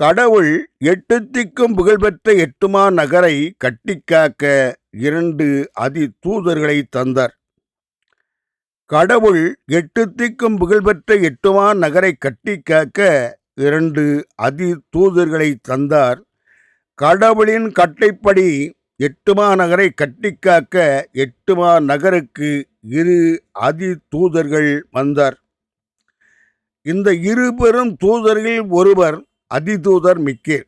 கடவுள் எட்டு திக்கும் புகழ்பெற்ற எட்டுமா நகரை கட்டிக்காக்க இரண்டு அதி தூதர்களை தந்தார். கடவுள் எட்டு திக்கும் புகழ்பெற்ற எட்டுமா நகரை கட்டிக்காக்க இரண்டு அதி தூதர்களை தந்தார். கடவுளின் கட்டைப்படி எட்டுமா நகரை கட்டிக்காக்க எட்டுமா நகருக்கு இரு அதி தூதர்கள் வந்தார். இந்த இரு பெரும் தூதர்களில் ஒருவர் அதிதூதர் மிக்கேல்.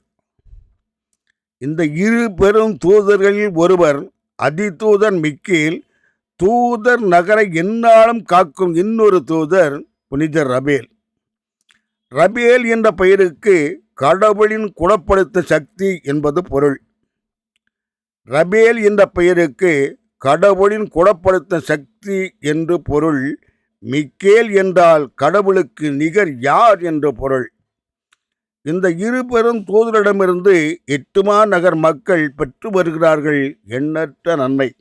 இந்த இரு பெரும் தூதர்களில் ஒருவர் அதிதூதர் மிக்கேல் தூதர் நகரை எந்நாளும் காக்கும் இன்னொரு தூதர் புனித ரபேல். ரபேல் என்ற பெயருக்கு கடவுளின் குணப்படுத்த சக்தி என்பது பொருள். ரபேல் என்ற பெயருக்கு கடவுளின் குணப்படுத்த சக்தி என்று பொருள் மிக்கேல் என்றால் கடவுளுக்கு நிகர் யார் என்று பொருள். இந்த இரு பெரும் தூதரிடமிருந்து எட்டுமா நகர் மக்கள் பெற்று வருகிறார்கள் எண்ணற்ற நன்மை.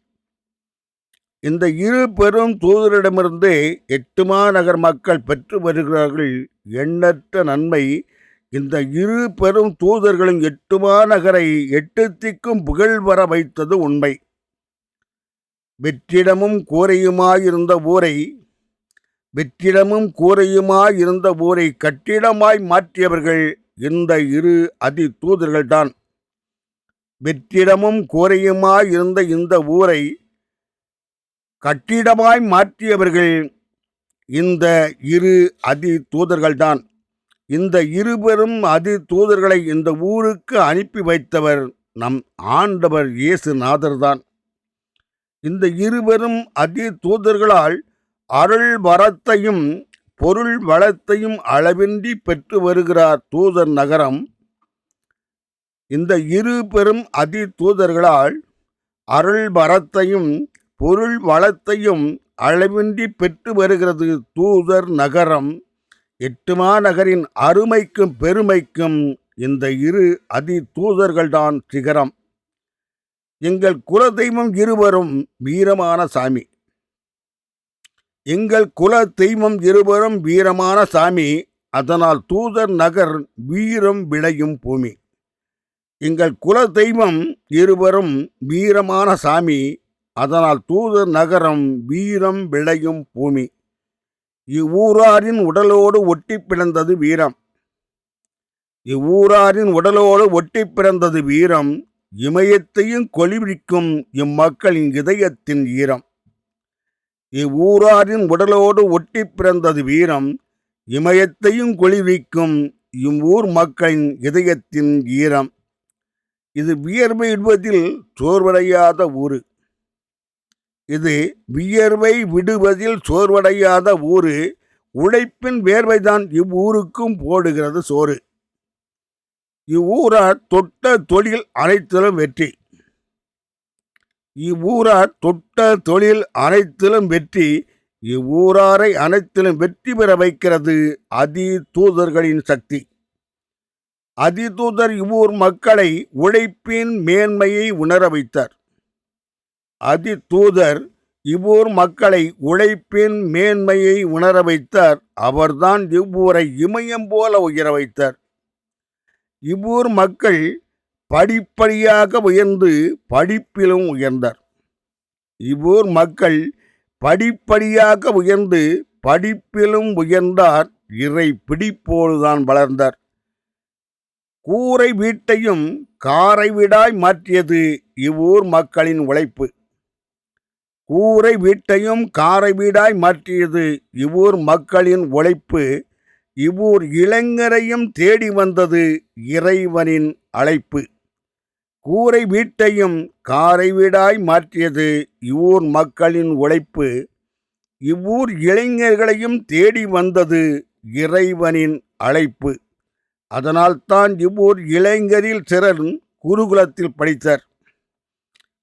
இந்த இரு பெரும் தூதரிடமிருந்து எட்டுமா நகர் மக்கள் பெற்று வருகிறார்கள் எண்ணற்ற நன்மை. இந்த இரு பெரும் தூதர்களும் எட்டுமா நகரை எட்டு திக்கும் புகழ் வர வைத்தது உண்மை. வெற்றிடமும் கூரையுமாயிருந்த ஊரை வெற்றிடமும் கூரையுமாயிருந்த ஊரை கட்டிடமாய் மாற்றியவர்கள் இந்த இரு அதி தூதர்கள்தான். வெற்றிடமும் கூரையுமாயிருந்த இந்த ஊரை கட்டிடமாய் மாற்றியவர்கள் இந்த இரு அதி தூதர்கள்தான். இந்த இருபெரும் அதி தூதர்களை இந்த ஊருக்கு அனுப்பி வைத்தவர் நம் ஆண்டவர் இயேசுநாதர்தான். இந்த இருவரும் அதி தூதர்களால் அருள் வரத்தையும் பொருள் வளத்தையும் அளவின்றி பெற்று வருகிறார் தூதர் நகரம். இந்த இரு பெரும் அதி தூதர்களால் அருள் வரத்தையும் பொருள் வளத்தையும் அளவின்றி பெற்று வருகிறது தூதர் நகரம். எட்டுமா நகரின் அருமைக்கும் பெருமைக்கும் இந்த இரு அதி தூதர்கள்தான் சிகரம். எங்கள் குலதெய்வம் இருவரும் வீரமான சாமி. எங்கள் குல தெய்வம் இருவரும் வீரமான சாமி அதனால் தூதர் நகர் வீரம் விளையும் பூமி. எங்கள் குல தெய்வம் இருவரும் வீரமான சாமி அதனால் தூதர் நகரம் வீரம் விளையும் பூமி. இவ்வூராரின் உடலோடு ஒட்டி பிறந்தது வீரம். இவ்வூராரின் உடலோடு ஒட்டி பிறந்தது வீரம். இமயத்தையும் கொலிவிக்கும் இம்மக்களின் இதயத்தின் ஈரம். இவ்வூராரின் உடலோடு ஒட்டி பிறந்தது வீரம் இமயத்தையும் கொளிவிக்கும் இவ்வூர் மக்களின் இதயத்தின் ஈரம். இது வியர்வை விடுவதில் சோர்வடையாத ஊர் இது வியர்வை விடுவதில் சோர்வடையாத ஊர் உழைப்பின் வேர்வைதான் இவ்வூருக்கும் போடுகிறது சோறு. இவ்வூரார் தொட்ட தொழில் அனைத்திலும் வெற்றி. இவ்வூரார் தொட்ட தொழில் அனைத்திலும் வெற்றி இவ்வூராரை அனைத்திலும் வெற்றி பெற வைக்கிறது அதி தூதர்களின் சக்தி. அதிதூதர் இவ்வூர் மக்களை உழைப்பின் மேன்மையை உணர வைத்தார். அதிதூதர் இவ்வூர் மக்களை உழைப்பின் மேன்மையை உணர வைத்தார். அவர்தான் இவ்வூரை இமயம் போல உயர வைத்தார். இவ்வூர் மக்கள் படிப்படியாக உயர்ந்து படிப்பிலும் உயர்ந்தார். இவ்வூர் மக்கள் படிப்படியாக உயர்ந்து படிப்பிலும் உயர்ந்தார். இறை பிடிப்போடுதான் வளர்ந்தார். கூரை வீட்டையும் காரை வீடாய் மாற்றியது இவ்வூர் மக்களின் உழைப்பு. கூரை வீட்டையும் காரை வீடாய் மாற்றியது இவ்வூர் மக்களின் உழைப்பு. இவ்வூர் இளைஞரையும் தேடி வந்தது இறைவனின் அழைப்பு. கூரை வீட்டையும் காரை வீடாய் மாற்றியது இவ்வூர் மக்களின் உழைப்பு. இவ்வூர் இளைஞர்களையும் தேடி வந்தது இறைவனின் அழைப்பு. அதனால்தான் இவ்வூர் இளைஞரில் சிலர் குருகுலத்தில் படித்தார்.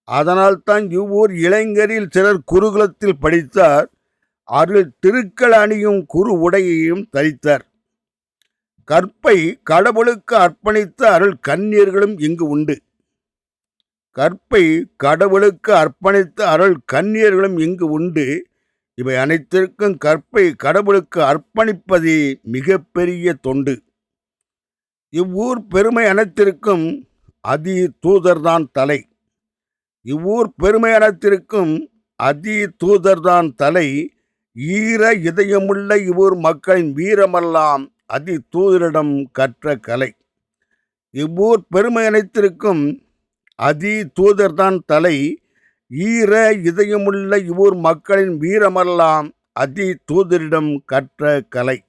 அதனால்தான் இவ்வூர் இளைஞரில் சிலர் குருகுலத்தில் படித்தார். அருள் திருக்கள் அணியும் குரு உடையையும் தரித்தார். கற்பை கடவுளுக்கு அர்ப்பணித்த அருள் கண்ணீர்களும் இங்கு உண்டு. கற்பை கடவுளுக்கு அர்ப்பணித்த அருள் கன்னியர்களும் இங்கு உண்டு. இவை அனைத்திற்கும் கற்பை கடவுளுக்கு அர்ப்பணிப்பதே மிகப்பெரிய தொண்டு. இவ்வூர் பெருமை அனைத்திற்கும் அதி தூதர்தான் தலை. இவ்வூர் பெருமை அனைத்திற்கும் அதி தூதர்தான் தலை. ஈர இதயமுள்ள இவ்வூர் மக்களின் வீரமெல்லாம் அதி தூதரிடம் கற்ற கலை. இவ்வூர் பெருமை அனைத்திற்கும் அதி தூதர்தான் தலை. ஈர இதயமுள்ள இவ்வூர் மக்களின் வீரமெல்லாம் அதி தூதரிடம் கற்ற கலை.